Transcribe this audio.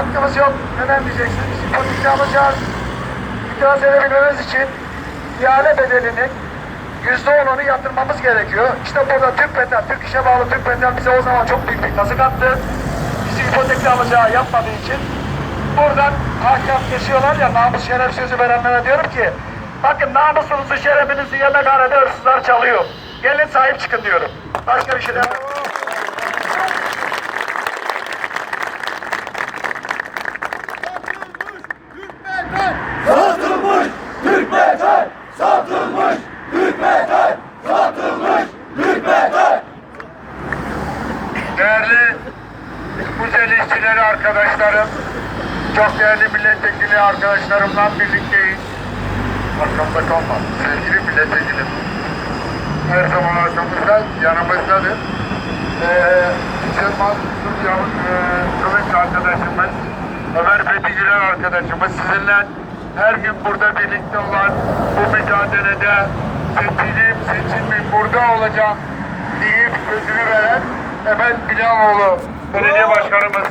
hakkımız yok. Neden diyeceksiniz? Biz ipotekini alacağız. İtiraz edebilmemiz için ihale bedelinin yüzde onunu yatırmamız gerekiyor. İşte burada Türk Petrol, Türk İş'e bağlı Türk Petrol bize o zaman çok büyük bir kazık attı. Bizi ipotekli alacağı yapmadığı için buradan hakem kesiyorlar ya namus şeref sözü verenlere diyorum ki bakın namusunuzu şerefinizi yemekhanede hırsızlar çalıyor. Gelin sahip çıkın diyorum. Başka bir şey demem. Değerli güzel arkadaşlarım, çok değerli milletvekili arkadaşlarımla birlikteyiz. Arkamda kalma, sevgili milletvekilim. Her zaman arkamızda, yanımızdadır. Ee, Sırmaz Yavuz e, Kılıç arkadaşımız, Ömer Fethi Güler arkadaşımız sizinle her gün burada birlikte olan bu mücadelede seçilim seçilmeyim burada olacağım deyip sözünü veren Emel Bilaloğlu Belediye Başkanımız